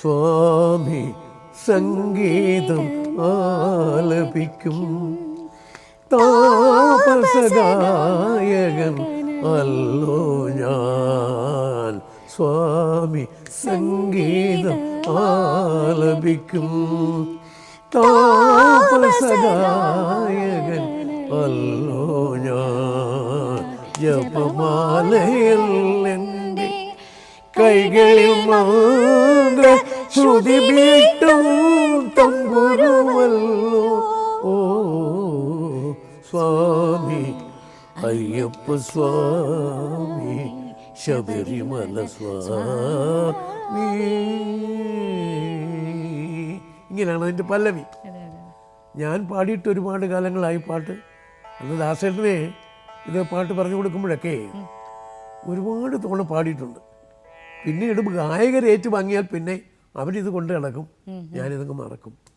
സ്വാമി സംഗീതം ആലപിക്കും. താപസഗായകൻ അല്ലോ ഞാൻ സ്വാമി സംഗീതം ആലപിക്കും. താപസഗായകൻ അല്ലോ ഞാൻ ജപമാലയിൽ കൈകളിൽ മാത്ര ശ്രുതി വീട്ടും തമ്പുരുവല്ലോ. ഓ സ്വാമി അയ്യപ്പ സ്വാമി ശബരിമല സ്വാമി. ഇങ്ങനെയാണ് അതിന്റെ പല്ലവി. ഞാൻ പാടിയിട്ട് ഒരുപാട് കാലങ്ങളായി പാട്ട്. അന്ന് ദാസേട്ടനെ ഇത് പാട്ട് പറഞ്ഞു കൊടുക്കുമ്പോഴൊക്കെ ഒരുപാട് തവണ പാടിയിട്ടുണ്ട്. പിന്നീട് ഗായകർ ഏറ്റു വാങ്ങിയാൽ പിന്നെ അവരിത് കൊണ്ട് കിടക്കും ഞാനിതങ്ങ് മറക്കും.